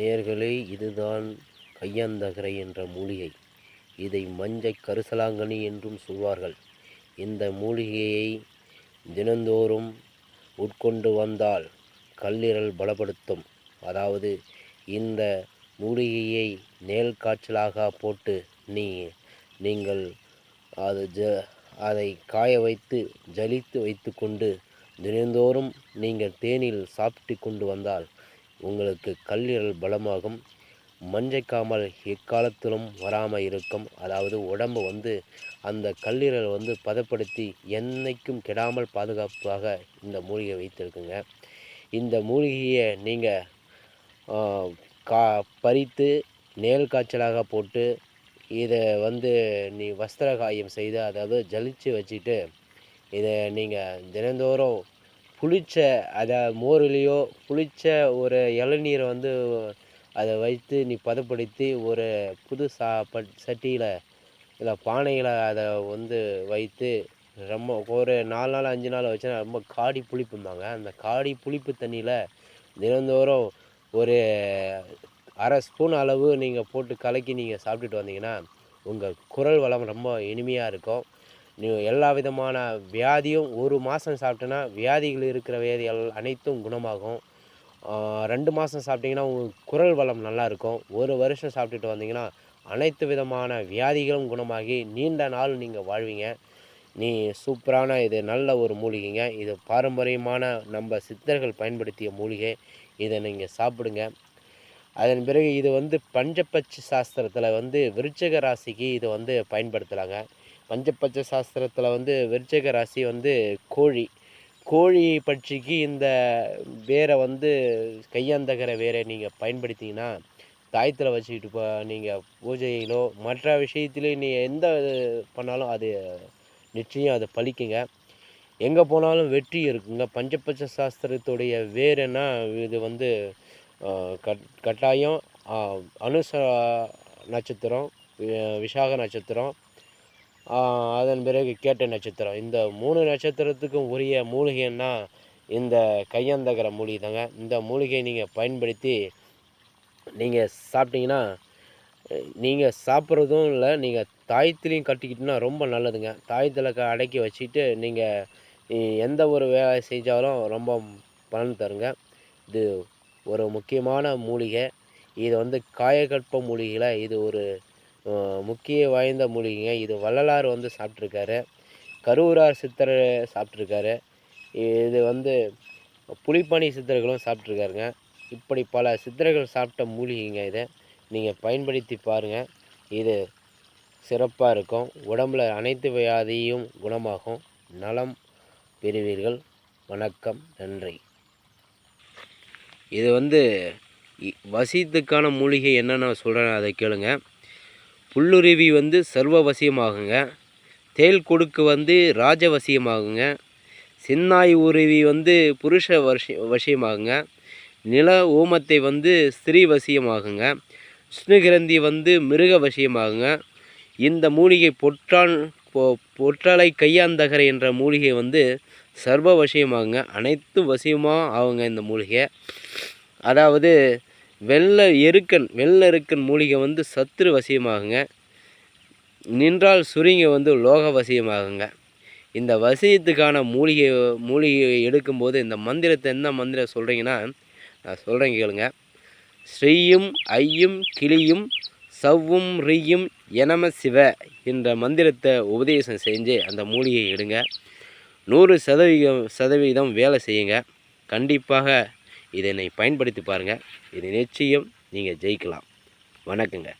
நேயர்களே இதுதான் கையாந்தகரை என்ற மூலிகை. இதை மஞ்சை கருசலாங்கனி என்றும் சொல்வார்கள். இந்த மூலிகையை தினந்தோறும் உட்கொண்டு வந்தால் கல்லீரல் பலப்படுத்தும். அதாவது இந்த மூலிகையை நேல் காய்ச்சலாக போட்டு நீ நீங்கள் அது ஜ அதை காய வைத்து ஜலித்து வைத்து கொண்டு தினந்தோறும் நீங்கள் தேனில் சாப்பிட்டு கொண்டு வந்தால் உங்களுக்கு கல்லீரல் பலமாகும். மஞ்சக்காமல் எக்காலத்திலும் வராமல் இருக்கும். அதாவது உடம்பு வந்து அந்த கல்லீரல் வந்து பதப்படுத்தி என்றைக்கும் கெடாமல் பாதுகாப்பாக இந்த மூலிகை வைத்திருக்குங்க. இந்த மூலிகையை நீங்கள் கா பறித்து நேல் காய்ச்சலாக போட்டு இதை வந்து நீ வஸ்திர காயம் செய்து அதாவது ஜலிச்சு வச்சுட்டு இதை நீங்கள் தினந்தோறும் புளிச்ச அதை மோர்லேயோ புளிச்ச ஒரு இளநீரை வந்து அதை வைத்து நீ பதப்படுத்தி ஒரு புது சா பட் சட்டியில் இல்லை பானையில் அதை வந்து வைத்து ரொம்ப ஒரு நாலு நாள் அஞ்சு நாள் வச்சா ரொம்ப காடி புளிப்பும்பாங்க அந்த காடி புளிப்பு தண்ணியில் தினந்தோறும் ஒரு அரை ஸ்பூன் அளவு நீங்கள் போட்டு கலக்கி நீங்கள் சாப்பிட்டுட்டு வந்தீங்கன்னா உங்கள் குரல் வளம் ரொம்ப இனிமையாக இருக்கும். நீ எல்லா விதமான வியாதியும் ஒரு மாதம் சாப்பிட்டோன்னா வியாதிகள் இருக்கிற வியாதிகள் அனைத்தும் குணமாகும். ரெண்டு மாதம் சாப்பிட்டிங்கன்னா உங்கள் குரல் வளம் நல்லாயிருக்கும் ஒரு வருஷம் சாப்பிட்டுட்டு வந்தீங்கன்னா அனைத்து விதமான வியாதிகளும் குணமாகி நீண்ட நாள் நீங்கள் வாழ்வீங்க. நீ சூப்பரான இது நல்ல ஒரு மூலிகைங்க. இது பாரம்பரியமான நம்ம சித்தர்கள் பயன்படுத்திய மூலிகை. இதை நீங்கள் சாப்பிடுங்க. அதன் பிறகு இது வந்து பஞ்சபட்ச சாஸ்திரத்தில் வந்து விருச்சக ராசிக்கு இது வந்து பயன்படுத்தலாங்க. பஞ்சபட்ச சாஸ்திரத்தில் வந்து விருச்சக ராசி வந்து கோழி. கோழி பட்சிக்கு இந்த வேரை வந்து கையாந்தகர வேரை நீங்கள் பயன்படுத்திங்கன்னா தாயத்தில் வச்சுக்கிட்டு இப்போ நீங்கள் பூஜையிலோ மற்ற விஷயத்துலேயும் நீ எந்த பண்ணாலும் அது நிச்சயம் அதை பழிக்குங்க. எங்கே போனாலும் வெற்றி இருக்குங்க. பஞ்சபட்ச சாஸ்திரத்துடைய வேறுனா இது வந்து கட் கட்டாயம் அனுச நட்சத்திரம் விஷாக நட்சத்திரம் அதன் பிறகு கேட்ட நட்சத்திரம். இந்த மூணு நட்சத்திரத்துக்கும் உரிய மூலிகைன்னா இந்த கையந்தகர மூலிகை தாங்க. இந்த மூலிகையை நீங்கள் பயன்படுத்தி நீங்கள் சாப்பிட்டீங்கன்னா நீங்கள் சாப்பிட்றதும் இல்லை நீங்கள் தாயத்துலேயும் கட்டிக்கிட்டிங்கன்னா ரொம்ப நல்லதுங்க. தாயத்தில் க அடக்கி வச்சுட்டு நீங்கள் எந்த ஒரு வேலை செஞ்சாலும் ரொம்ப பலன் தருங்க. இது ஒரு முக்கியமான மூலிகை. இது வந்து காயகற்ப மூலிகையில் இது ஒரு முக்கிய வாய்ந்த மூலிகைங்க. இது வள்ளலார் வந்து சாப்பிட்ருக்காரு. கரூரார் சித்தர் சாப்பிட்ருக்காரு. இது வந்து புலிப்பனி சித்தர்களும் சாப்பிட்ருக்காருங்க. இப்படி பல சித்தர்கள் சாப்பிட்ட மூலிகைங்க இதை. நீங்கள் பயன்படுத்தி பாருங்கள் இது சிறப்பாக இருக்கும். உடம்பில் அனைத்து வியாதியும் குணமாகும். நலம் பெறுவீர்கள். வணக்கம். நன்றி. இது வந்து வசித்துக்கான மூலிகை என்னென்ன சொல்கிறேன் அதை கேளுங்கள் புல்லுருவி வந்து சர்வவசியமாகுங்க. தேல் கொடுக்கு வந்து ராஜவசியமாகுங்க. சின்னாய் உருவி வந்து புருஷ வசி வசியமாகுங்க. நில ஓமத்தை வந்து ஸ்திரீ வசியமாகுங்க. விஷ்ணுகிரந்தி வந்து மிருக வசியமாகுங்க. இந்த மூலிகை பொற்றான் பொ பொற்றாலை கையாந்தகரை என்ற மூலிகை வந்து சர்வ வசியமாகுங்க அனைத்து வசியமாக ஆகுங்க இந்த மூலிகை. அதாவது வெள்ளை எருக்கன் வெள்ளை எருக்கன் மூலிகை வந்து சத்துரு வசியமாகுங்க. நின்றால் சுருங்கி வந்து லோக வசியமாகுங்க. இந்த வசியத்துக்கான மூலிகை மூலிகையை எடுக்கும்போது இந்த மந்திரத்தை என்ன மந்திரம் சொல்கிறீங்கன்னா நான் சொல்கிறேன் கேளுங்க. ஸ்ரீயும் ஐயும் கிளியும் சவ்வும் ரியும் எனம சிவ என்ற மந்திரத்தை உபதேசம் செஞ்சு அந்த மூலிகையை எடுங்க. நூறு சதவீதம் சதவீதம் வேலை செய்யுங்க. கண்டிப்பாக இதனை பயன்படுத்தி பாருங்கள் இது நிச்சயம் நீங்கள் ஜெயிக்கலாம். வணக்கங்க.